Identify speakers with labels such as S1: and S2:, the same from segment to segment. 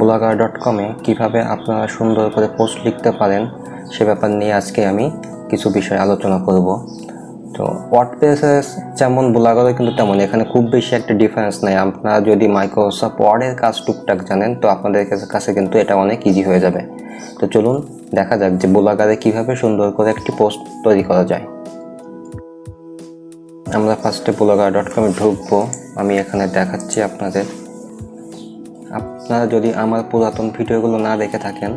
S1: Blogger dot কমে কীভাবে আপনারা সুন্দর করে পোস্ট লিখতে পারেন, সে ব্যাপার নিয়ে আজকে আমি কিছু বিষয় আলোচনা করব। তো ওয়ার্ডপ্রেসে যেমন ব্লগারও কিন্তু তেমন, এখানে খুব বেশি একটা ডিফারেন্স নেই। আপনারা যদি মাইক্রোসফট ওয়ার্ডের কাজ টুকটাক জানেন, তো আপনাদের কাছে কিন্তু এটা অনেক ইজি হয়ে যাবে। তো চলুন, দেখা যাক যে ব্লগারে কীভাবে সুন্দর করে একটি পোস্ট তৈরি করা যায়। আমরা ফার্স্টে ব্লগার ডট কমে ঢুকবো। আমি এখানে দেখাচ্ছি আপনাদের। আপনারা যদি আমার পুরাতন ভিডিওগুলো না দেখে থাকেন,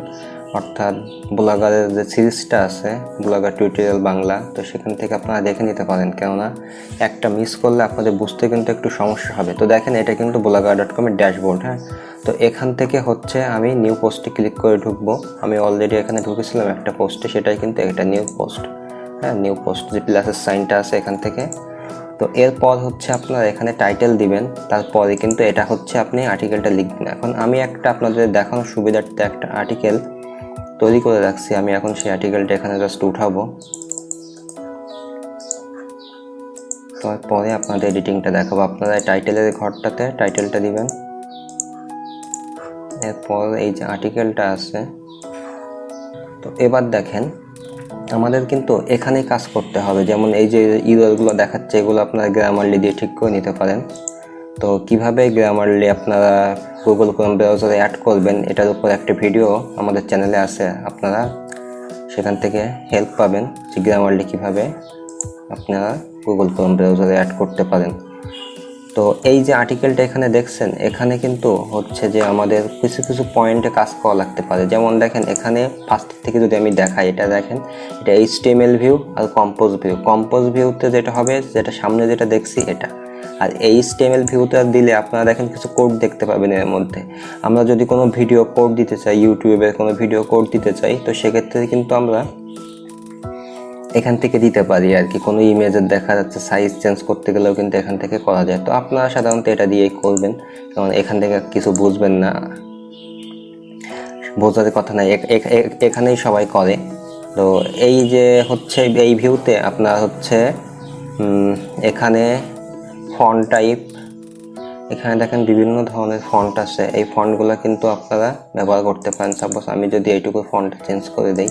S1: অর্থাৎ ব্লগারের যে সিরিজটা আছে, ব্লগার টিউটোরিয়াল বাংলা, তো সেখান থেকে আপনারা দেখে নিতে পারেন। কেননা একটা মিস করলে আপনাদের বুঝতে কিন্তু একটু সমস্যা হবে। তো দেখেন, এটা কিন্তু ব্লগার ডট কমের ড্যাশবোর্ড হ্যাঁ? তো এখান থেকে হচ্ছে আমি নিউ পোস্টে ক্লিক করে ঢুকবো। আমি অলরেডি এখানে ঢুকেছিলাম একটা পোস্টে, সেটাই কিন্তু একটা নিউ পোস্ট হ্যাঁ? নিউ পোস্ট যে প্লাসের সাইনটা আছে এখান থেকে। তো এরপর হচ্ছে আপনারা এখানে টাইটেল দিবেন, তারপরে কিন্তু এটা হচ্ছে আপনি আর্টিকেলটা লিখবেন। এখন আমি একটা আপনাদের দেখানোর সুবিধার্থে একটা আর্টিকেল তৈরি করে রাখছি। আমি এখন সেই আর্টিকেলটা এখানে জাস্ট উঠাবো। তারপরে আপনাদের এডিটিংটা দেখাবো। আপনারা টাইটেলের ঘরটাতে টাইটেলটা দিবেন। এরপর এই যে আর্টিকেলটা আছে, তো এবার দেখেন আমাদের কিন্তু এখানেই কাজ করতে হবে। যেমন এই যে ইউআরগুলো দেখাচ্ছে, এগুলো আপনারা গ্রামারলি দিয়ে ঠিক করে নিতে পারেন। তো কীভাবে গ্রামারলি আপনারা গুগল ক্রোম ব্রাউজারে অ্যাড করবেন, এটার উপর একটা ভিডিও আমাদের চ্যানেলে আছে, আপনারা সেখান থেকে হেল্প পাবেন যে গ্রামারলি কীভাবে আপনারা গুগল ক্রোম ব্রাউজারে অ্যাড করতে পারেন। তো এই যে আর্টিকেলটা এখানে দেখছেন, এখানে কিন্তু হচ্ছে যে আমাদের কিছু কিছু পয়েন্টে কাজ করা লাগতে পারে। যেমন দেখেন, এখানে ফার্স্ট থেকে যদি আমি দেখাই, এটা দেখেন, এটা এইচটিএমএল ভিউ আর কম্পোজ ভিউ কম্পোজ ভিউতে যেটা হবে, যেটা সামনে যেটা দেখছি, এটা। আর এইচটিএমএল ভিউতে দিলে আপনারা দেখেন কিছু কোড দেখতে পাবেন এর মধ্যে। আমরা যদি কোনো ভিডিও কোড দিতে চাই ইউটিউবে কোনো ভিডিও কোড দিতে চাই, তো সেক্ষেত্রে কিন্তু আমরা এখান থেকে দিতে পারি আর কি। কোনো ইমেজের দেখা যাচ্ছে সাইজ চেঞ্জ করতে গেলেও কিন্তু এখান থেকে করা যায়। তো আপনারা সাধারণত এটা দিয়েই করবেন। কারণ এখান থেকে কিছু বুঝবেন না। বোঝার কথা নাই। এখানেই সবাই করে। তো এই যে হচ্ছে এই ভিউতে আপনার হচ্ছে এখানে ফন্ট টাইপ এখানে দেখেন বিভিন্ন ধরনের ফন্ট আছে। এই ফন্টগুলো কিন্তু আপনারা ব্যবহার করতে পারেন। সাপোজ আমি যদি এইটুকু ফন্ট চেঞ্জ করে দিই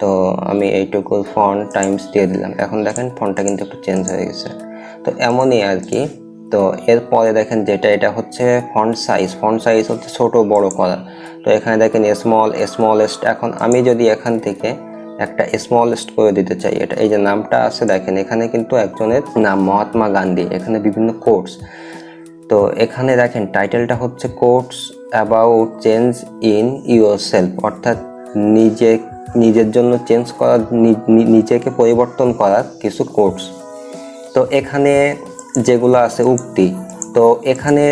S1: তো আমি এইটুকু ফন্ট টাইমস দিয়ে দিলাম। এখন দেখেন ফন্টটা কিন্তু একটু চেঞ্জ হয়ে গেছে। তো এমনই আর কি। তো এরপরে দেখেন যেটা, এটা হচ্ছে ফন্ট সাইজ ফন্ট সাইজ হচ্ছে ছোট, বড় করা তো এখানে দেখেন স্মল স্মলেস্ট এখন আমি যদি এখান থেকে একটা স্মলেস্ট করে দিতে চাই, এটা এই যে নামটা আছে, দেখেন এখানে কিন্তু একজনের নাম মহাত্মা গান্ধী। এখানে বিভিন্ন কোর্স তো এখানে দেখেন টাইটেলটা হচ্ছে course about change in yourself অর্থাৎ নিজে, নিজের জন্য চেঞ্জ করার নিজেকে পরিবর্তন করার কিছু কোর্স তো এখানে যেগুলো আছে উক্তি, তো এখানে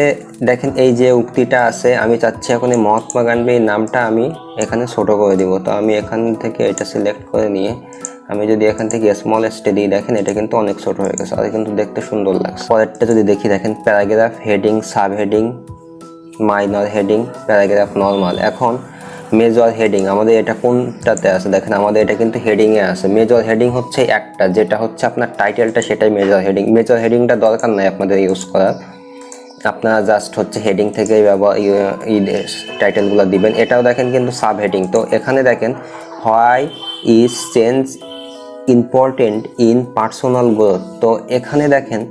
S1: দেখেন এই যে উক্তিটা আছে, আমি চাচ্ছি এখন এই মহাত্মা গান্ধীর নামটা আমি এখানে ছোট করে দিব। তো আমি এখান থেকে এটা সিলেক্ট করে নিয়ে, আমি যদি এখান থেকে স্মল এস্টে দিই, দেখেন এটা কিন্তু অনেক ছোট হয়ে গেছে, আর কিন্তু দেখতে সুন্দর লাগছে। পরেরটা যদি দেখি, দেখেন paragraph heading sub heading minor heading paragraph normal এখন মেজর হেডিং আমাদের এটা কোনটাতে আছে? দেখেন, আমাদের এটা কিন্তু হেডিংয়ে আছে। মেজর হেডিং হচ্ছে একটা, যেটা হচ্ছে আপনার টাইটেলটা সেটাই মেজর হেডিং মেজর হেডিংটা দরকার নাই আপনাদের ইউজ করার। আপনারা জাস্ট হচ্ছে হেডিং থেকেই ব্যবহার টাইটেলগুলো দিবেন। এটাও দেখেন কিন্তু সাব হেডিং তো এখানে দেখেন why is change important in personal growth তো এখানে দেখেন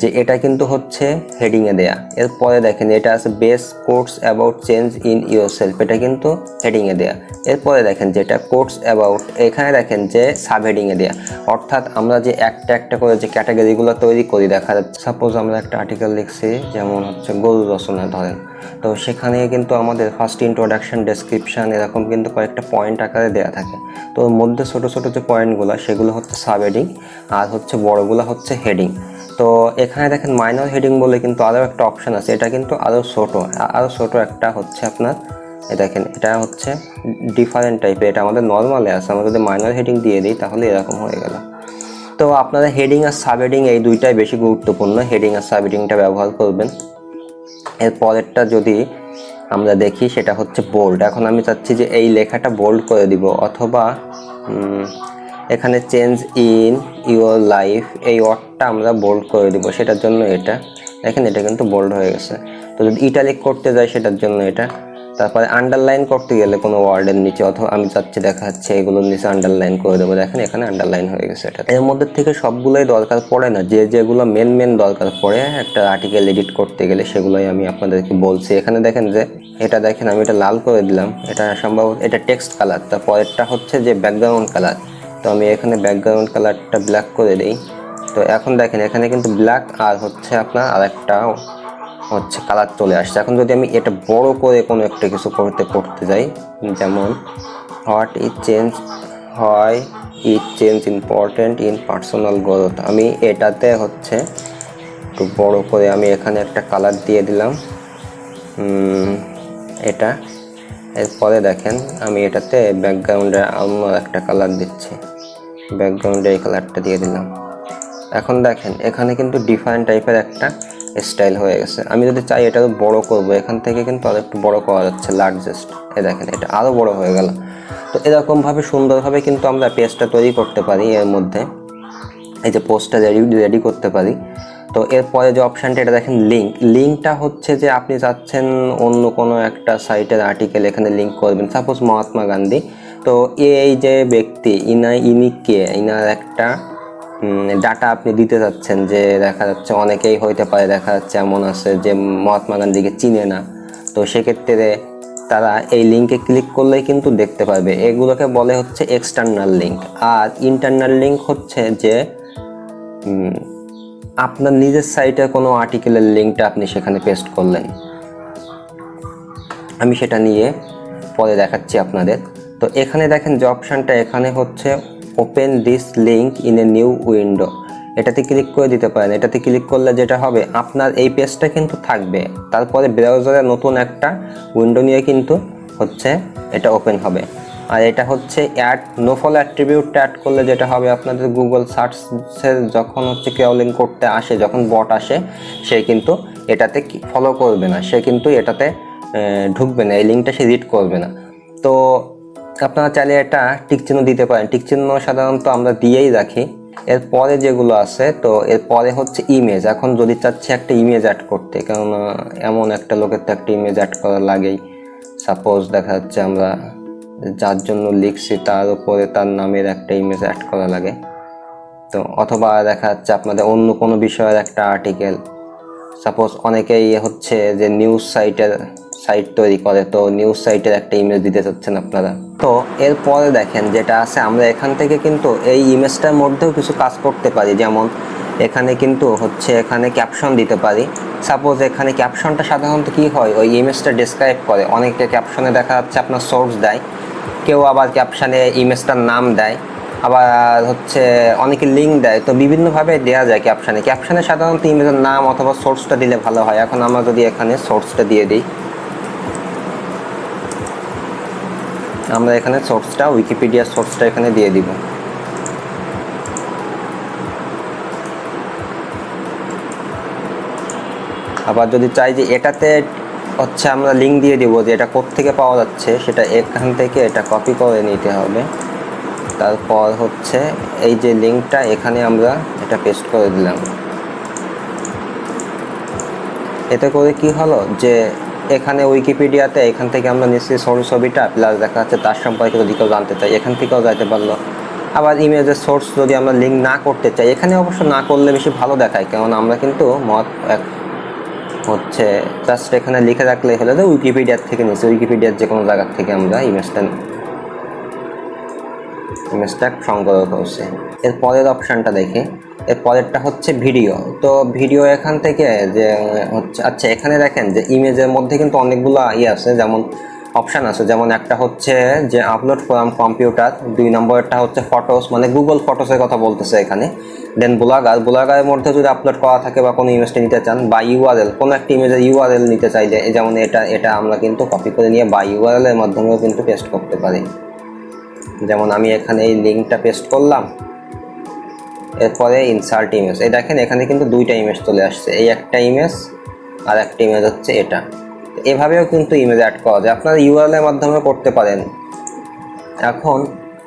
S1: যে এটা কিন্তু হচ্ছে হেডিংয়ে দেয়া। এরপরে দেখেন এটা আছে base course about change in yourself এটা কিন্তু হেডিংয়ে দেয়া। এরপরে দেখেন যেটা কোর্স অ্যাবাউট এখানে দেখেন যে সাব হেডিংয়ে দেয়া। অর্থাৎ আমরা যে একটা একটা করে যে ক্যাটাগরিগুলো তৈরি করি, দেখা যাচ্ছে সাপোজ আমরা একটা আর্টিকেল লিখছি, যেমন হচ্ছে গরু রচনা ধরেন। তো সেখানে কিন্তু আমাদের ফার্স্ট ইন্ট্রোডাকশন ডেসক্রিপশন এরকম কিন্তু কয়েকটা পয়েন্ট আকারে দেওয়া থাকে। তো ওর মধ্যে ছোট ছোট যে পয়েন্টগুলো সেগুলো হচ্ছে সাব হেডিং আর হচ্ছে বড়গুলো হচ্ছে হেডিং তো এখানে দেখেন মাইনর হেডিং বলে কিন্তু আরও একটা অপশান আছে। এটা কিন্তু আরও ছোটো আরও ছোটো একটা হচ্ছে আপনার এ দেখেন, এটা হচ্ছে ডিফারেন্ট টাইপের এটা আমাদের নর্মালে আছে। আমরা যদি মাইনর হেডিং দিয়ে দিই, তাহলে এরকম হয়ে গেল। তো আপনারা হেডিং আর সাব হেডিং এই দুইটাই বেশি গুরুত্বপূর্ণ। হেডিং আর সাব হেডিংটা ব্যবহার করবেন। এর পরেরটা যদি আমরা দেখি, সেটা হচ্ছে বোল্ড এখন আমি চাচ্ছি যে এই লেখাটা বোল্ড করে দিব, অথবা এখানে চেঞ্জ ইন ইউর লাইফ এই ওয়ার্ডটা আমরা বোল্ড করে দিব, সেটার জন্য এটা। দেখেন, এটা কিন্তু বোল্ড হয়ে গেছে। তো যদি ইটালিক করতে যাই, সেটার জন্য এটা। তারপরে আন্ডারলাইন করতে গেলে কোনো ওয়ার্ডের নিচে, অথবা আমি চাচ্ছি দেখা যাচ্ছে এগুলোর নিচে আন্ডারলাইন করে দেবো। দেখেন, এখানে আন্ডারলাইন হয়ে গেছে এটা। এর মধ্যে থেকে সবগুলোই দরকার পড়ে না। যে যেগুলো মেন মেন দরকার পড়ে, একটা আর্টিকেল এডিট করতে গেলে সেগুলোই আমি আপনাদেরকে বলছি। এখানে দেখেন যে, এটা দেখেন, আমি এটা লাল করে দিলাম। এটা সম্ভব এটা টেক্সট কালার তার পরেরটা হচ্ছে যে ব্যাকগ্রাউন্ড কালার তো আমি এখানে ব্যাকগ্রাউন্ড কালারটা ব্ল্যাক করে দিই। তো এখন দেখেন, এখানে কিন্তু ব্ল্যাক আর হচ্ছে আপনার আর একটা হচ্ছে কালার চলে আসছে। এখন যদি আমি এটা বড় করে কোনো একটা কিছু করতে করতে যাই, যেমন what is change why is change important in personal growth আমি এটাতে হচ্ছে একটু বড় করে আমি এখানে একটা কালার দিয়ে দিলাম। এটা। এরপরে দেখেন, আমি এটাতে ব্যাকগ্রাউন্ডে অন্য একটা কালার দিচ্ছি। ব্যাকগ্রাউন্ডে এই কালারটা দিয়ে দিলাম। এখন দেখেন, এখানে কিন্তু ডিফারেন্ট টাইপের একটা স্টাইল হয়ে গেছে। আমি যদি চাই এটা বড় করব, এখান থেকে কিন্তু আর একটু বড় করা যাচ্ছে লার্জেস্ট এ দেখেন, এটা আরও বড় হয়ে গেল। তো এরকমভাবে সুন্দরভাবে কিন্তু আমরা পেজটা তৈরি করতে পারি এর মধ্যে। এই যে পোস্টটা রেডি রেডি করতে পারি। তো এরপরে যে অপশানটা এটা দেখেন লিঙ্ক লিঙ্কটা হচ্ছে যে আপনি চাচ্ছেন অন্য কোনো একটা সাইটের আর্টিকেল এখানে লিঙ্ক করবেন। সাপোজ মহাত্মা গান্ধী তো এই যে ব্যক্তি, ইনা, ইনি কে? ইনার একটা ডাটা আপনি দিতে চাচ্ছেন যে দেখা যাচ্ছে অনেকেই হইতে পারে, দেখা যাচ্ছে এমন আছে যে মহাত্মা গান্ধীকে চিনে না। তো সেক্ষেত্রে তারা এই লিঙ্কে ক্লিক করলেই কিন্তু দেখতে পারবে। এগুলোকে বলে হচ্ছে এক্সটার্নাল লিঙ্ক আর ইন্টারনাল লিঙ্ক হচ্ছে যে আপনার নিজের সাইটের কোনো আর্টিকেলের লিঙ্কটা আপনি সেখানে পেস্ট করলেন। আমি সেটা নিয়ে পরে দেখাচ্ছি আপনাদের। তো এখানে দেখেন যে অপশানটা এখানে হচ্ছে open this link in a new window এটাতে ক্লিক করে দিতে পারেন। এটাতে ক্লিক করলে যেটা হবে, আপনার এই পেজটা কিন্তু থাকবে। তারপরে ব্রাউজারে নতুন একটা উইন্ডো নিয়ে কিন্তু হচ্ছে এটা ওপেন হবে। আর এটা হচ্ছে অ্যাড নো ফলো অ্যাট্রিবিউটটা অ্যাড করলে যেটা হবে, আপনাদের গুগল সার্চের যখন হচ্ছে ক্রাউলিং করতে আসে, যখন বট আসে, সে কিন্তু এটাতে ফলো করবে না। সে কিন্তু এটাতে ঢুকবে না। এই লিঙ্কটা সে রিড করবে না। তো আপনারা চাইলে এটা টিক চিহ্ন দিতে পারেন। টিক চিহ্ন সাধারণত আমরা দিয়েই রাখি। এরপরে যেগুলো আছে, তো এরপরে হচ্ছে ইমেজ এখন যদি চাচ্ছি একটা ইমেজ অ্যাড করতে, কেননা এমন একটা লোকের তো একটা ইমেজ অ্যাড করা লাগেই। সাপোজ দেখা যাচ্ছে আমরা যার জন্য লিখছি, তার উপরে তার নামের একটা ইমেজ অ্যাড করা লাগে। তো অথবা দেখা যাচ্ছে আপনাদের অন্য কোনো বিষয়ের একটা আর্টিকেল সাপোজ অনেকেই হচ্ছে যে নিউজ সাইটের সাইট তৈরি করে, তো নিউজ সাইটের একটা ইমেজ দিতে চাচ্ছেন আপনারা। তো এরপরে দেখেন যেটা আছে, আমরা এখান থেকে কিন্তু এই ইমেজটার মধ্যেও কিছু কাজ করতে পারি। যেমন এখানে কিন্তু হচ্ছে এখানে ক্যাপশন দিতে পারি। সাপোজ এখানে ক্যাপশনটা সাধারণত কি হয়? ওই ইমেজটা ডিসক্রাইব করে। অনেকে ক্যাপশনে দেখা যাচ্ছে আপনার সোর্স দেয়, কেউ আবার ক্যাপশনে ইমেজটার নাম দেয়। আবার হচ্ছে অনেকে লিঙ্ক দেয়, তো বিভিন্নভাবে দেওয়া যায় ক্যাপশানে ক্যাপশানে সাধারণত ইমেজের নাম অথবা সোর্সটা দিলে ভালো হয়। এখন আমরা যদি এখানে সোর্সটা দিয়ে দিই, আমরা এখানে সোর্সটা উইকিপিডিয়া সোর্সটা এখানে দিয়ে দিব। আবার যদি চাই যে এটাতে হচ্ছে আমরা লিঙ্ক দিয়ে দিব যে এটা থেকে পাওয়া যাচ্ছে, সেটা এখান থেকে এটা কপি করে নিতে হবে। তারপর হচ্ছে এই যে লিঙ্কটা এখানে আমরা এটা পেস্ট করে দিলাম। এতে করে কি হলো যে এখানে উইকিপিডিয়াতে এখান থেকে আমরা নিশ্চয়ই সরু ছবিটা প্লাস দেখা যাচ্ছে তার সম্পর্কে যদি কেউ জানতে চাই এখান থেকেও যাইতে পারল। আবার ইমেজের সোর্স যদি আমরা লিঙ্ক না করতে চাই, এখানে অবশ্য না করলে বেশি ভালো দেখায়, কারণ আমরা কিন্তু মত এক- হচ্ছে জাস্ট এখানে লিখে রাখলে হলে যে উইকিপিডিয়ার থেকে নিচ্ছি উইকিপিডিয়ার যে কোনো জায়গার থেকে আমরা ইমেজটা ইমেজটা সংগ্রহ করছে এর পরের অপশানটা দেখি। এর পরেরটা হচ্ছে ভিডিও। তো ভিডিও এখান থেকে যে, হচ্ছে আচ্ছা এখানে দেখেন যে ইমেজের মধ্যে কিন্তু অনেকগুলো ইয়ে আছে, যেমন অপশান আছে। যেমন একটা হচ্ছে যে আপলোড ফ্রম কম্পিউটার দুই নম্বরটা হচ্ছে ফটোস মানে গুগল ফটোসের কথা বলতেছে এখানে। দেন ব্লগার ব্লগারের মধ্যে যদি আপলোড করা থাকে বা কোনো ইমেজটা নিতে চান, বা ইউআরএল কোনো একটা ইমেজের ইউআরএল নিতে চাইলে, যেমন এটা এটা আমরা কিন্তু কপি করে নিয়ে বা ইউআরএল এর মাধ্যমেও কিন্তু পেস্ট করতে পারি। যেমন আমি এখানে এই লিঙ্কটা পেস্ট করলাম, এরপরে ইনসার্ট ইমেজ এই দেখেন, এখানে কিন্তু দুইটা ইমেজ চলে আসছে, এই একটা ইমেজ আর একটা ইমেজ হচ্ছে এটা। এভাবেও কিন্তু ইমেজ অ্যাড করা যায়। আপনারা ইউআরএল এর মাধ্যমে করতে পারেন। এখন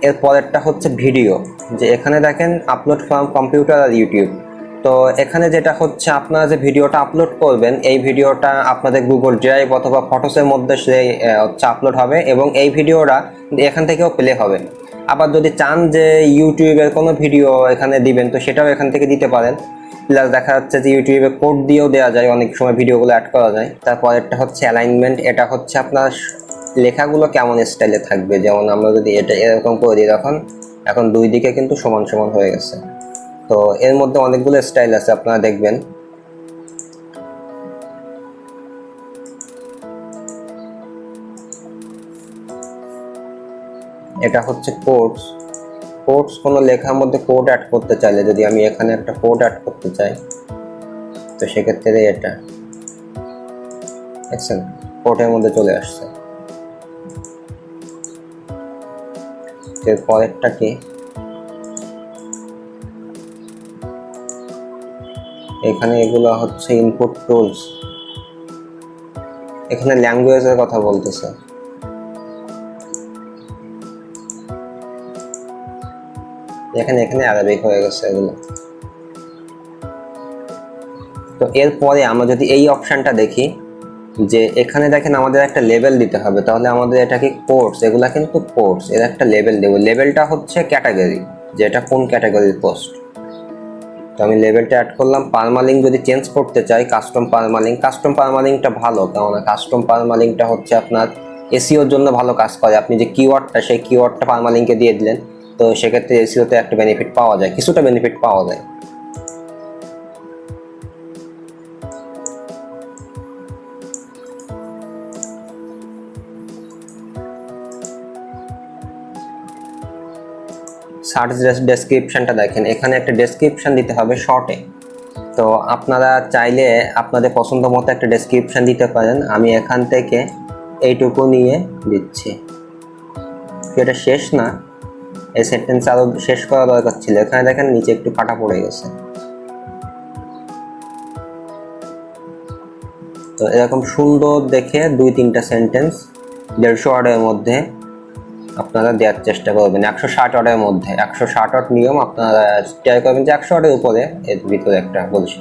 S1: এর পরেরটা হচ্ছে ভিডিও যে এখানে দেখেন আপলোড ফ্রম কম্পিউটার আর ইউটিউব তো এখানে যেটা হচ্ছে, আপনারা যে ভিডিওটা আপলোড করবেন, এই ভিডিওটা আপনাদের গুগল ড্রাইভ অথবা ফটোসের মধ্যে সে হচ্ছে আপলোড হবে এবং এই ভিডিওটা এখান থেকেও প্লে হবে। আবার যদি চান যে ইউটিউবের কোনো ভিডিও এখানে দিবেন, তো সেটাও এখান থেকে দিতে পারেন। প্লাস দেখা যাচ্ছে যে ইউটিউবে কোড দিয়েও দেওয়া যায়, অনেক সময় ভিডিওগুলো অ্যাড করা যায়। তারপরেরটা হচ্ছে অ্যালাইনমেন্ট এটা হচ্ছে আপনার লেখাগুলো কেমন স্টাইলে থাকবে? যেমন আমরা যদি এটা এরকম করে দিই এখন এখন দুই দিকে কিন্তু সমান সমান হয়ে গেছে। তো এর মধ্যে অনেকগুলো স্টাইল আছে, আপনারা দেখবেন। এটা হচ্ছে কোডস কোডস কোনো লেখার মধ্যে কোড অ্যাড করতে চাইলে, যদি আমি এখানে একটা কোড অ্যাড করতে চাই, তো সেক্ষেত্রে এটা, দেখছেন? কোডের মধ্যে চলে আসছে। এর পরেরটা কি? এখানে এগুলো হচ্ছে ইনপুট টুলস এখানে ল্যাঙ্গুয়েজের কথা বলতেছে। এখানে এখানে আরবিক হয়ে গেছে এগুলো। তো এরপরে আমরা যদি এই অপশানটা দেখি, যে এখানে দেখেন আমাদের একটা লেভেল দিতে হবে, তাহলে আমাদের এটা কি কোর্স এগুলা কিন্তু কোর্স এর একটা লেভেল দেবো। লেভেলটা হচ্ছে ক্যাটাগরি যে এটা কোন ক্যাটাগরির পোস্ট তো আমি লেভেলটা অ্যাড করলাম। পারমালিং যদি চেঞ্জ করতে চাই কাস্টম পারমালিং কাস্টম পারমালিংটা ভালো, কেননা কাস্টম পারমালিংটা হচ্ছে আপনার এসিওর জন্য ভালো কাজ করে। আপনি যে কিওয়ার্ডটা সেই কিওয়ার্ডটা পারমালিংকে দিয়ে দিলেন, তো সেক্ষেত্রে এসিওতে একটা বেনিফিট পাওয়া যায়, কিছুটা বেনিফিট পাওয়া যায়। সার্চ ডেসক্রিপশনটা দেখেন। এখানে একটা ডেসক্রিপশন দিতে হবে শর্টে। তো আপনারা চাইলে আপনাদের পছন্দ মতো একটা ডেসক্রিপশন দিতে পারেন। আমি এখান থেকে এইটুকু নিয়ে দিচ্ছি। এটা শেষ না। এই সেন্টেন্স আরও শেষ করা দরকার ছিল। এখানে দেখেন নিচে একটু কাটা পড়ে গেছে। তো এরকম সুন্দর দেখে দুই তিনটা সেন্টেন্স দেড়শো ওয়ার্ডের মধ্যে আপনারা দেওয়ার চেষ্টা করবেন। একশো ষাট ওয়ার্ডের মধ্যে। একশো ষাট ওয়ার্ড নিয়ম আপনারা ট্রাই করবেন যে একশো ওয়ার্ডের উপরে এর ভিতরে একটা বলছি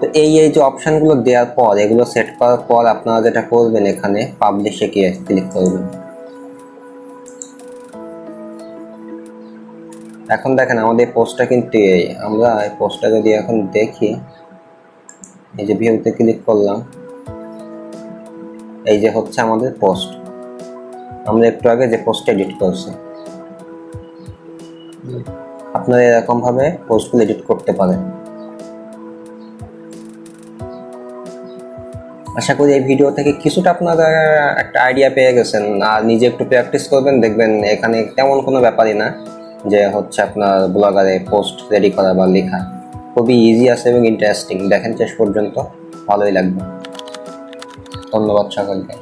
S1: তো এই এই যে অপশনগুলো দেওয়ার পর, এগুলো সেট করার পর আপনারা যেটা করবেন এখানে পাবলিশে গিয়ে ক্লিক করবেন। এখন দেখেন আমাদের পোস্টটা কিন্তু এই, আমরা এই পোস্টটা যদি এখন দেখি, এই যে ভিউতে ক্লিক করলাম এই যে হচ্ছে আমাদের পোস্ট আমরা একটু আগে যে পোস্ট এডিট করছি। আপনারা এরকম ভাবে পোস্টগুলো এডিট করতে পারেন। আশা করি এই ভিডিও থেকে কিছুটা আপনারা একটা আইডিয়া পেয়ে গেছেন। আর নিজে একটু প্র্যাকটিস করবেন, দেখবেন এখানে তেমন কোনো ব্যাপারই না যে হচ্ছে আপনার ব্লগারে পোস্ট রেডি করা বা লেখা। খুবই ইজি আছে এবং ইন্টারেস্টিং দেখেন শেষ পর্যন্ত। ভালোই লাগবে। ধন্যবাদ সকলকে।